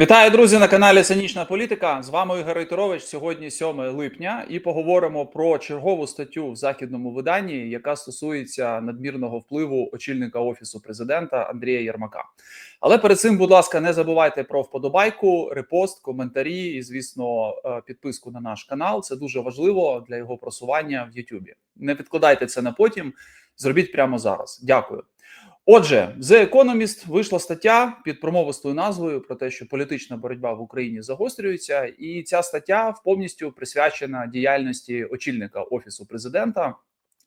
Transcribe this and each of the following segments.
Вітаю, друзі, на каналі Цинічна Політика. З вами Ігор Рейтерович. Сьогодні 7 липня, і поговоримо про чергову статтю в західному виданні, яка стосується надмірного впливу очільника офісу президента Андрія Єрмака. Але перед цим, будь ласка, не забувайте про вподобайку, репост, коментарі і, звісно, е, підписку на наш канал. Це дуже важливо для його просування в Ютубі. Не відкладайте це на потім. Зробіть прямо зараз. Дякую. Отже, The Economist вийшла стаття під промовистою назвою про те, що політична боротьба в Україні загострюється, і ця стаття повністю присвячена діяльності очільника офісу президента.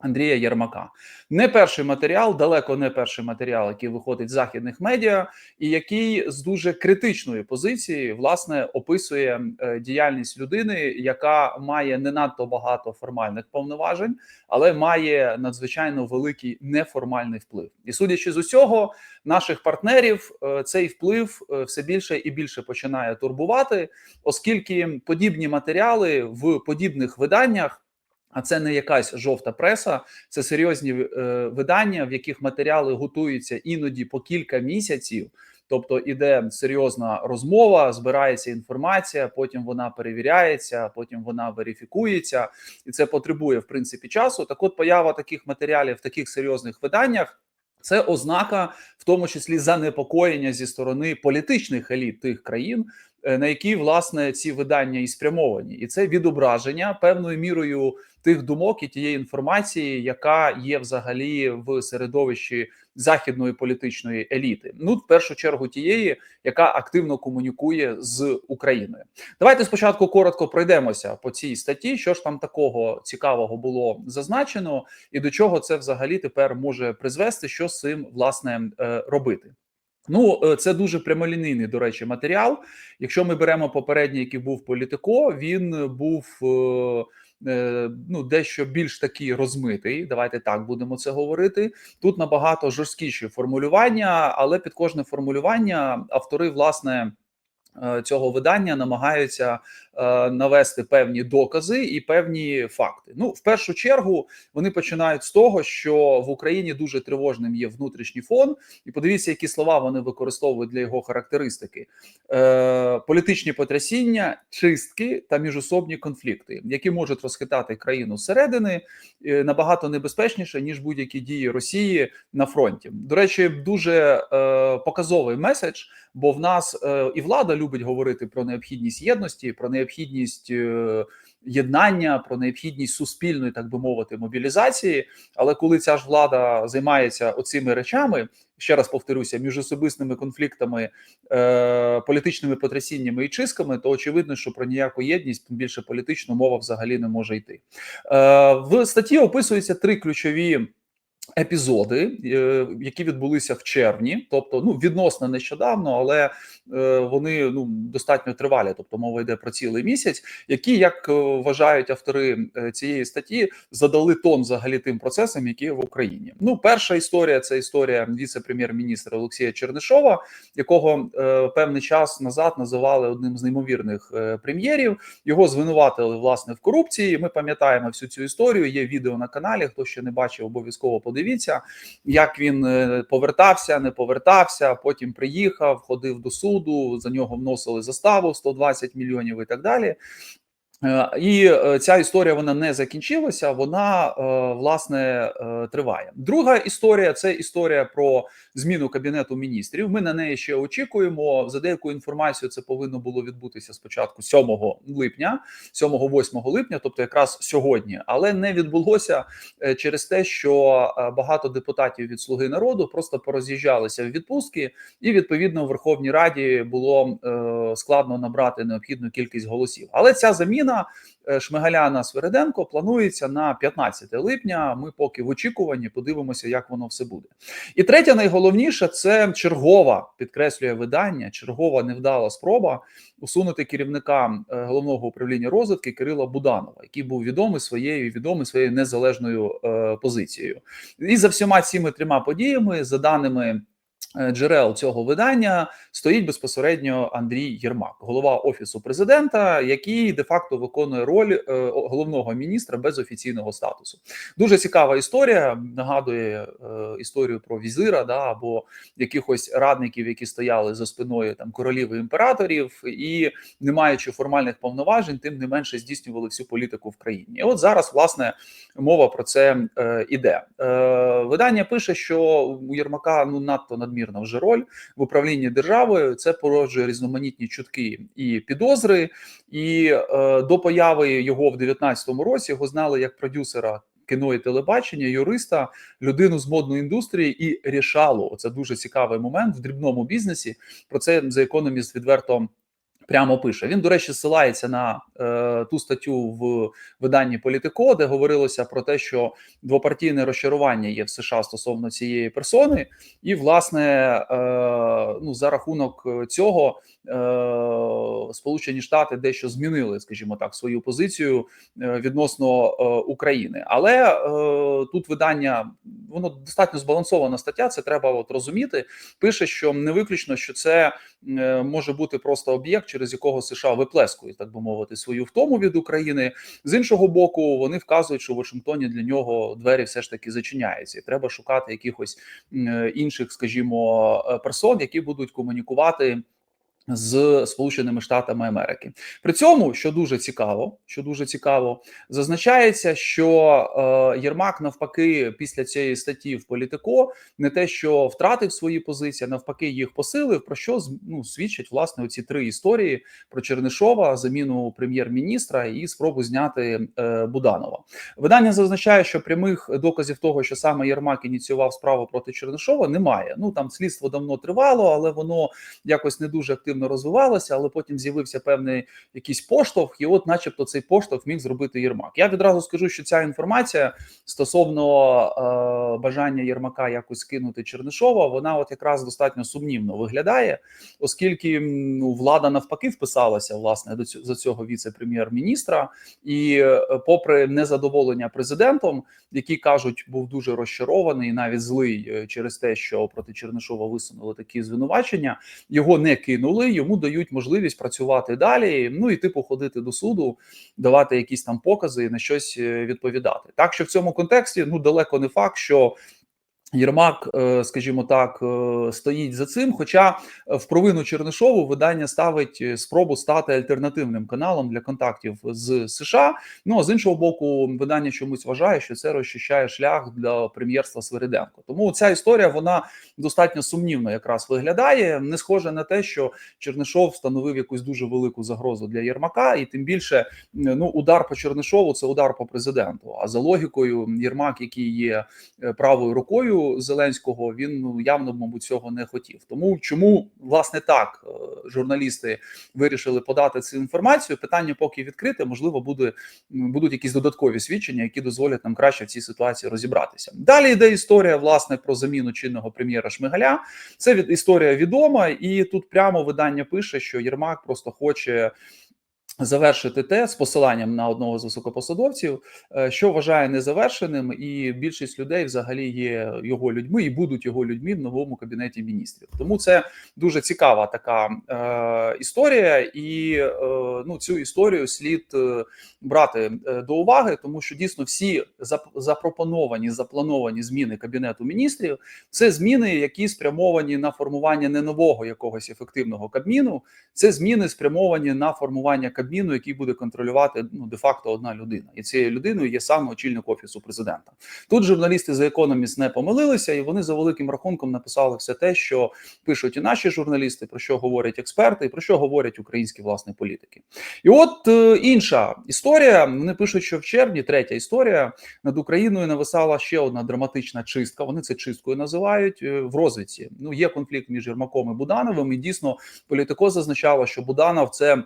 Андрія Єрмака не перший матеріал, далеко не перший матеріал, який виходить з західних медіа, і який з дуже критичної позиції власне описує е, діяльність людини, яка має не надто багато формальних повноважень, але має надзвичайно великий неформальний вплив. І судячи з усього, наших партнерів е, цей вплив е, все більше і більше починає турбувати, оскільки подібні матеріали в подібних виданнях. А це не якась жовта преса, це серйозні е, видання, в яких матеріали готуються іноді по кілька місяців. Тобто іде серйозна розмова, збирається інформація, потім вона перевіряється, потім вона верифікується, і це потребує в принципі часу. Так, от поява таких матеріалів в таких серйозних виданнях. Це ознака, в тому числі занепокоєння зі сторони політичних еліт тих країн, е, на які власне ці видання і спрямовані, і це відображення певною мірою тих думок і тієї інформації, яка є взагалі в середовищі західної політичної еліти. Ну, в першу чергу, тієї, яка активно комунікує з Україною. Давайте спочатку коротко пройдемося по цій статті. Що ж там такого цікавого було зазначено, і до чого це взагалі тепер може призвести, що з цим власне е, робити. Ну, е, це дуже прямолінійний, до речі, матеріал. Якщо ми беремо попередній, який був політико, він був е, ну дещо більш такий розмитий. Давайте так будемо це говорити. Тут набагато жорсткіші формулювання, але під кожне формулювання автори власне. Е, цього видання намагаються е, навести певні докази і певні факти. Ну, в першу чергу, вони починають з того, що в Україні дуже тривожним є внутрішній фон, і подивіться, які слова вони використовують для його характеристики: Е, політичні потрясіння, чистки та міжособні конфлікти, які можуть розхитати країну зсередини е, набагато небезпечніше ніж будь-які дії Росії на фронті. До речі, дуже е, показовий меседж, бо в нас е, і влада любить говорити про необхідність єдності, про необхідність. Е, Єднання про необхідність суспільної, так би мовити, мобілізації. Але коли ця ж влада займається оцими речами, ще раз повторюся, між особистими конфліктами, е, політичними потрясіннями і чистками, то очевидно, що про ніяку єдність, тим більше політичну мова взагалі не може йти. Е, В статті описуються три ключові. Епізоди, е, які відбулися в червні, тобто ну відносно нещодавно, але е, вони ну достатньо тривалі, тобто мова йде про цілий місяць, які як е, вважають автори цієї статті, задали тон взагалі тим процесам, які в Україні. Ну, перша історія це історія віце-прем'єр-міністра Олексія Чернишова, якого певний час назад називали одним з неймовірних прем'єрів. Його звинуватили власне в корупції. Ми пам'ятаємо всю цю історію. Є відео на каналі. Хто ще не бачив, обов'язково подивіться як він е, повертався, не повертався. Потім приїхав, ходив до суду. За нього вносили заставу 120 мільйонів і так далі. Е, і е, ця історія вона не закінчилася, вона е, власне триває. Друга історія це історія про зміну кабінету міністрів. Ми на неї ще очікуємо. За деяку інформацію це повинно було відбутися спочатку 7 липня, 7-8 липня, тобто якраз сьогодні, але не відбулося через те, що багато депутатів від Слуги народу просто пороз'їжджалися в відпустки, і відповідно в Верховній Раді було складно набрати необхідну кількість голосів. Але ця заміна заміна е, Шмигаляна Свереденко планується на 15 липня. Ми поки в очікуванні подивимося, як воно все буде. І третє, найголовніше це чергова підкреслює видання, чергова невдала спроба усунути керівника е, головного управління розвитки Кирила Буданова, який був відомий своєю відомий своєю незалежною е, позицією. І за всіма цими трьома подіями, за даними. Е, джерел цього видання стоїть безпосередньо Андрій Єрмак, голова офісу президента, який де-факто виконує роль е, головного міністра без офіційного статусу. Дуже цікава історія. Нагадує е, історію про візира, да або якихось радників, які стояли за спиною там королів і імператорів, і не маючи формальних повноважень, тим не менше здійснювали всю політику в країні. І от зараз власне мова про це іде. Видання пише, що у Єрмака ну надто надмірна вже роль в управлінні державою. Це породжує різноманітні чутки і підозри. І е, до появи його в 19-му році його знали як продюсера. Кіно і телебачення, юриста, людину з модної індустрії і рішало. Це дуже цікавий момент в дрібному бізнесі. Про це за економіст відверто прямо пише. Він, до речі, ссилається на е, ту статтю в виданні Політико, де говорилося про те, що двопартійне розчарування є в США стосовно цієї персони, і власне е, ну за рахунок цього е, Сполучені Штати дещо змінили, скажімо так, свою позицію е, відносно е, України. Але тут видання воно достатньо збалансована стаття. Це треба от розуміти. Пише, що не виключно, що це може бути просто об'єкт, через якого США виплескують, так би мовити, свою втому від України. З іншого боку, вони вказують, що в Вашингтоні для нього двері все ж таки зачиняються, і треба шукати якихось інших, скажімо, е, персон, які будуть комунікувати. З Сполученими Штатами Америки при цьому, що дуже цікаво, що дуже цікаво, зазначається, що е, Єрмак навпаки після цієї статті в Політико не те, що втратив свої позиції, навпаки, їх посилив. Про що ну, свідчать власне оці три історії про Чернишова, заміну прем'єр-міністра і спробу зняти е, Буданова. Видання зазначає, що прямих доказів того, що саме Єрмак ініціював справу проти Чернишова, немає. Ну там слідство давно тривало, але воно якось не дуже активно розвивалося. Але потім з'явився певний якийсь поштовх, і от, начебто, цей поштовх міг зробити Єрмак. Я відразу скажу, що ця інформація стосовно е, бажання Єрмака якось скинути Чернишова, вона от якраз достатньо сумнівно виглядає, оскільки ну, влада навпаки вписалася власне до цього, за цього віце-прем'єр-міністра, і е, попри незадоволення президентом, який кажуть, був дуже розчарований, навіть злий е, через те, що проти Чернишова висунули такі звинувачення, його не кинули, йому дають можливість працювати далі. Ну і типу ходити до суду, давати якісь там покази, на щось е, відповідати. Так що в цьому контексті ну далеко не факт, що. Єрмак, е, скажімо так, е, стоїть за цим. Хоча в провину Чернишову видання ставить е, спробу стати альтернативним каналом для контактів з США. Ну а з іншого боку, видання чомусь вважає, що це розчищає шлях для прем'єрства Свириденко. Тому ця історія вона достатньо сумнівно якраз виглядає. Не схоже на те, що Чернишов встановив якусь дуже велику загрозу для Єрмака, і тим більше ну удар по Чернишову це удар по президенту. А за логікою, Єрмак, який є е, правою рукою. Зеленського він ну явно, мабуть, цього не хотів. Тому чому власне так е, журналісти вирішили подати цю інформацію? Питання поки відкрите, можливо, буде будуть якісь додаткові свідчення, які дозволять нам краще в цій ситуації розібратися. Далі йде історія власне про заміну чинного прем'єра Шмигаля. Це від історія відома, і тут прямо видання пише, що Єрмак просто хоче. Завершити те з посиланням на одного з високопосадовців, е, що вважає незавершеним, і більшість людей взагалі є його людьми і будуть його людьми в новому кабінеті міністрів. Тому це дуже цікава така е, історія, і е, ну цю історію слід е, брати е, до уваги, тому що дійсно всі запропоновані заплановані зміни кабінету міністрів це зміни, які спрямовані на формування не нового якогось ефективного кабміну, це зміни спрямовані на формування кабміну, який буде контролювати ну де факто одна людина, і цією людиною є саме очільник офісу президента. Тут журналісти за економіст не помилилися, і вони за великим рахунком написали все те, що пишуть і наші журналісти, про що говорять експерти, і про що говорять українські власне політики. І от е, інша історія. Вони пишуть, що в червні третя історія над Україною нависала ще одна драматична чистка. Вони це чисткою називають е, в розвідці. Ну є конфлікт між Єрмаком і Будановим, і дійсно політико зазначало, що Буданов це.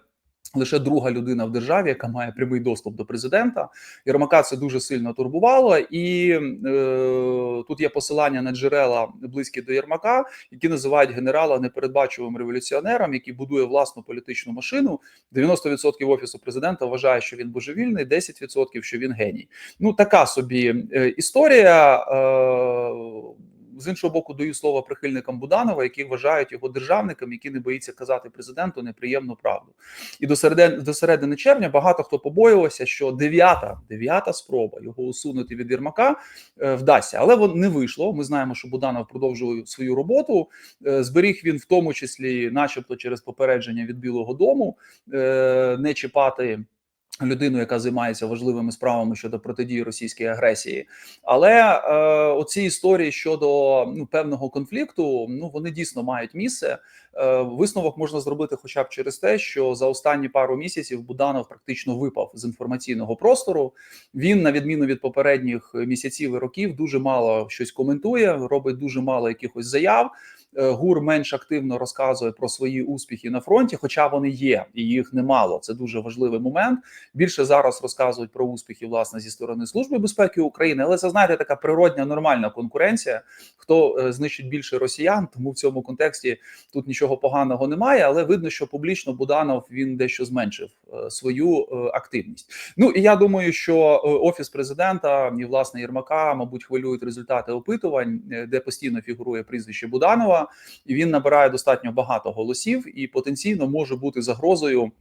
Лише друга людина в державі, яка має прямий доступ до президента, Єрмака це дуже сильно турбувало, і е, тут є посилання на джерела близькі до Єрмака, які називають генерала непередбачуваним революціонером, який будує власну політичну машину. 90% офісу президента вважає, що він божевільний, 10% що він геній. Ну така собі е, історія. Е, з іншого боку даю слово прихильникам Буданова, які вважають його державником, який не боїться казати президенту неприємну правду. І до середини, до середини червня багато хто побоювався, що дев'ята дев'ята спроба його усунути від Єрмака е, вдасться, але воно не вийшло. Ми знаємо, що Буданов продовжує свою роботу. Е, зберіг він в тому числі, начебто, через попередження від Білого Дому, е, не чіпати. Людину, яка займається важливими справами щодо протидії російській агресії, але е, оці історії щодо ну певного конфлікту, ну вони дійсно мають місце. Е, висновок можна зробити, хоча б через те, що за останні пару місяців Буданов практично випав з інформаційного простору. Він, на відміну від попередніх місяців і років, дуже мало щось коментує, робить дуже мало якихось заяв. Е, ГУР менш активно розказує про свої успіхи на фронті, хоча вони є, і їх немало. Це дуже важливий момент. Більше зараз розказують про успіхи власне зі сторони служби безпеки України, але це знаєте, така природня нормальна конкуренція. Хто е, знищить більше росіян, тому в цьому контексті тут нічого поганого немає. Але видно, що публічно Буданов він дещо зменшив е, свою активність. Ну і я думаю, що офіс президента і власне Єрмака, мабуть, хвилюють результати опитувань, де постійно фігурує прізвище Буданова і він набирає достатньо багато голосів і потенційно може бути загрозою.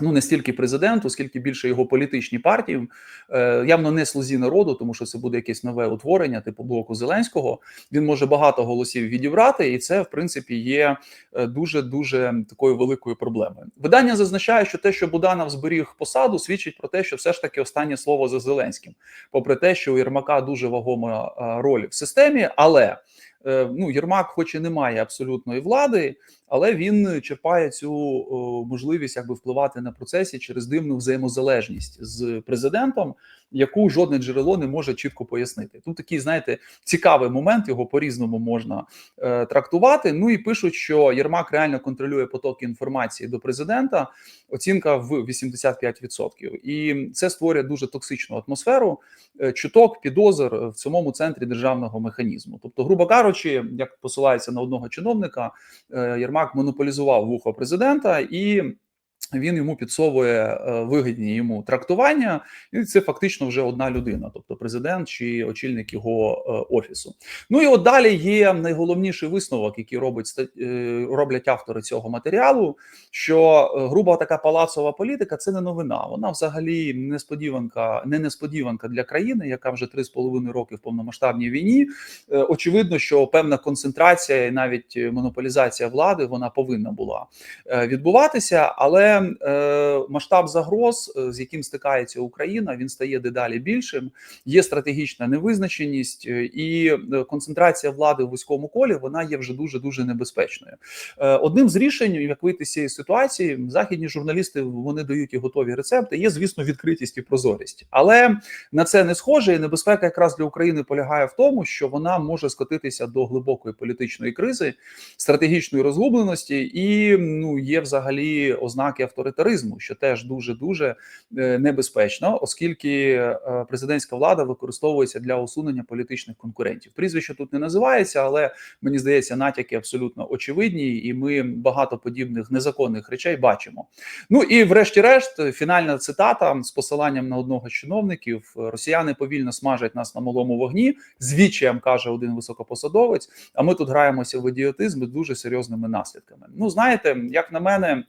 Ну, не стільки президенту, скільки більше його політичні партії, е, явно не слузі народу, тому що це буде якесь нове утворення, типу блоку Зеленського. Він може багато голосів відібрати, і це в принципі є дуже дуже такою великою проблемою. Видання зазначає, що те, що Буданов зберіг посаду, свідчить про те, що все ж таки останнє слово за Зеленським, попри те, що у Єрмака дуже вагома роль в системі, але Е, ну Єрмак, хоч і не має абсолютної влади, але він черпає цю можливість якби впливати на процесі через дивну взаємозалежність з президентом, яку жодне джерело не може чітко пояснити. Тут такий, знаєте, цікавий момент, його по різному можна е, трактувати. Ну і пишуть, що Єрмак реально контролює потоки інформації до президента. Оцінка в 85%. І це створює дуже токсичну атмосферу, е, чуток, підозр в самому центрі державного механізму. Тобто, грубо кажучи, як посилається на одного чиновника, е, Єрмак монополізував вухо президента і. Він йому підсовує е, вигідні йому трактування, і це фактично вже одна людина, тобто президент чи очільник його е, офісу. Ну і от далі є найголовніший висновок, який робить е, роблять автори цього матеріалу. Що груба така палацова політика це не новина. Вона взагалі несподіванка, не несподіванка для країни, яка вже три з половиною роки в повномасштабній війні. Очевидно, що певна концентрація і навіть монополізація влади вона повинна була відбуватися, але е, масштаб загроз, е, з яким стикається Україна, він стає дедалі більшим. Є стратегічна невизначеність, е, і е, концентрація влади в вузькому колі вона є вже дуже дуже небезпечною. Е, Одним з рішень, як вийти з цієї ситуації, західні журналісти вони дають і готові рецепти. Є, звісно, відкритість і прозорість, але на це не схоже. І небезпека якраз для України полягає в тому, що вона може скотитися до глибокої політичної кризи, стратегічної розгубленості, і ну є взагалі ознаки авторитаризму, що теж дуже дуже небезпечно, оскільки е, президентська влада використовується для усунення політичних конкурентів. Прізвище тут не називається, але мені здається, натяки абсолютно очевидні, і ми багато подібних незаконних речей бачимо. Ну і, врешті-решт, фінальна цитата з посиланням на одного з чиновників: Росіяни повільно смажать нас на малому вогні. Звідчаєм каже один високопосадовець. А ми тут граємося в ідіотизм з дуже серйозними наслідками. Ну знаєте, як на мене.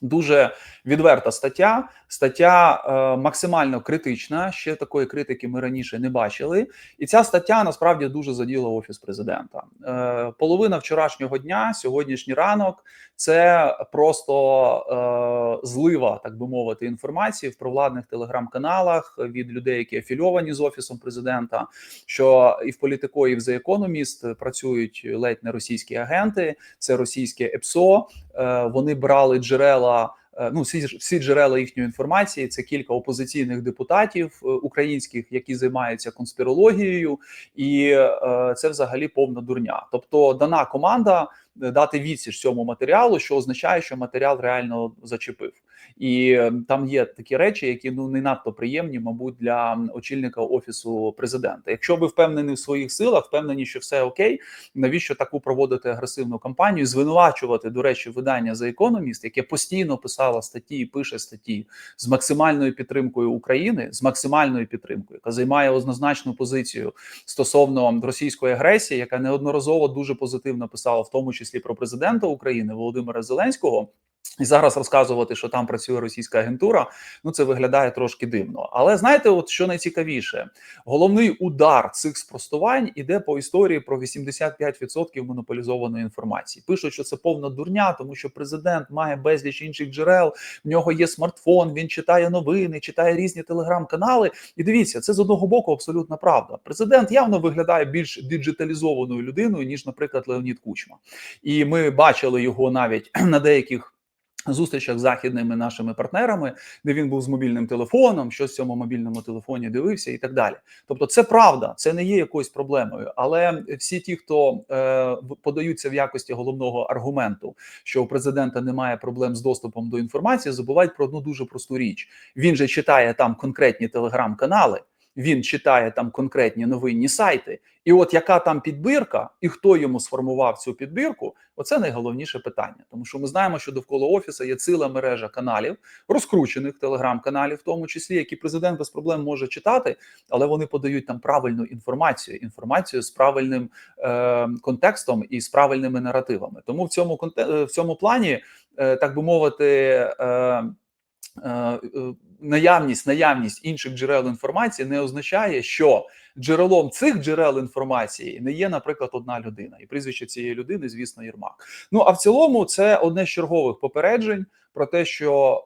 Дуже відверта стаття, стаття е, максимально критична. Ще такої критики ми раніше не бачили, і ця стаття насправді дуже заділа офіс президента. Е, Половина вчорашнього дня, сьогоднішній ранок, це просто е, злива, так би мовити, інформації в провладних телеграм-каналах від людей, які афільовані з офісом президента. Що і в політико, і в The Economist працюють ледь не російські агенти, це російське ЕПСО. Е, Вони брали джерела. Е, ну, всі всі джерела їхньої інформації. Це кілька опозиційних депутатів е, українських, які займаються конспірологією, і е, це взагалі повна дурня. Тобто, дана команда дати відсіч цьому матеріалу, що означає, що матеріал реально зачепив. і е, там є такі речі, які ну не надто приємні, мабуть, для очільника офісу президента. Якщо ви впевнені в своїх силах, впевнені, що все окей, навіщо таку проводити агресивну кампанію? Звинувачувати до речі, видання за економіст, яке постійно писало статті пише статті з максимальною підтримкою України, з максимальною підтримкою, яка займає однозначну позицію стосовно російської агресії, яка неодноразово дуже позитивно писала, в тому числі про президента України Володимира Зеленського. І зараз розказувати, що там працює російська агентура, ну це виглядає трошки дивно. Але знаєте, от що найцікавіше, головний удар цих спростувань іде по історії про 85% монополізованої інформації. Пишуть, що це повна дурня, тому що президент має безліч інших джерел. В нього є смартфон, він читає новини, читає різні телеграм-канали. І дивіться, це з одного боку абсолютна правда. Президент явно виглядає більш диджиталізованою людиною ніж, наприклад, Леонід Кучма. І ми бачили його навіть на деяких зустрічах з західними нашими партнерами, де він був з мобільним телефоном, щось в цьому мобільному телефоні дивився, і так далі. Тобто, це правда, це не є якоюсь проблемою. Але всі ті, хто е, подаються в якості головного аргументу, що у президента немає проблем з доступом до інформації, забувають про одну дуже просту річ. Він же читає там конкретні телеграм-канали. Він читає там конкретні новинні сайти, і от яка там підбірка, і хто йому сформував цю підбірку, оце найголовніше питання. Тому що ми знаємо, що довкола офісу є ціла мережа каналів, розкручених телеграм-каналів, в тому числі, які президент без проблем може читати, але вони подають там правильну інформацію, інформацію з правильним е, контекстом і з правильними наративами. Тому в цьому в цьому плані, е, так би мовити. Е, наявність наявність інших джерел інформації не означає, що джерелом цих джерел інформації не є, наприклад, одна людина, і прізвище цієї людини, звісно, Єрмак. Ну а в цілому, це одне з чергових попереджень про те, що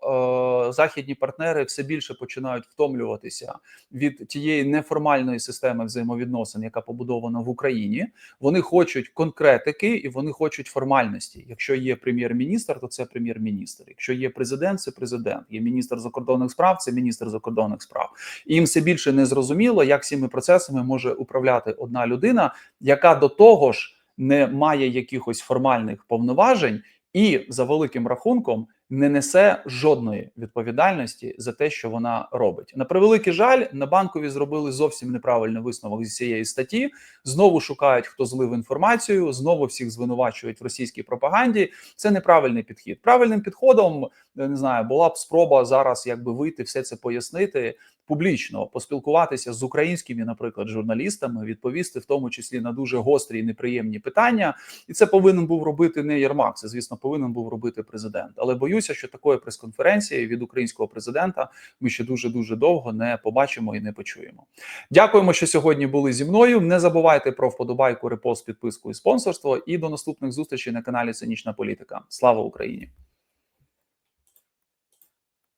е, західні партнери все більше починають втомлюватися від тієї неформальної системи взаємовідносин, яка побудована в Україні. Вони хочуть конкретики і вони хочуть формальності. Якщо є прем'єр-міністр, то це прем'єр-міністр. Якщо є президент, це президент. Є міністр закордонних справ, це міністр закордонних справ. І їм все більше не зрозуміло, як цими процесами може управляти одна людина, яка до того ж не має якихось формальних повноважень, і за великим рахунком не несе жодної відповідальності за те, що вона робить. На превеликий жаль, на банкові зробили зовсім неправильний висновок з цієї статті. Знову шукають, хто злив інформацію, знову всіх звинувачують в російській пропаганді. Це неправильний підхід. Правильним підходом не знаю, була б спроба зараз, якби вийти, все це пояснити публічно, поспілкуватися з українськими, наприклад, журналістами, відповісти в тому числі на дуже гострі і неприємні питання. І це повинен був робити не Єрмак. Це звісно повинен був робити президент. Але боюся, що такої прес-конференції від українського президента ми ще дуже дуже довго не побачимо і не почуємо. Дякуємо, що сьогодні були зі мною. Не забувайте про вподобайку, репост, підписку і спонсорство. І до наступних зустрічей на каналі Цинічна Політика. Слава Україні!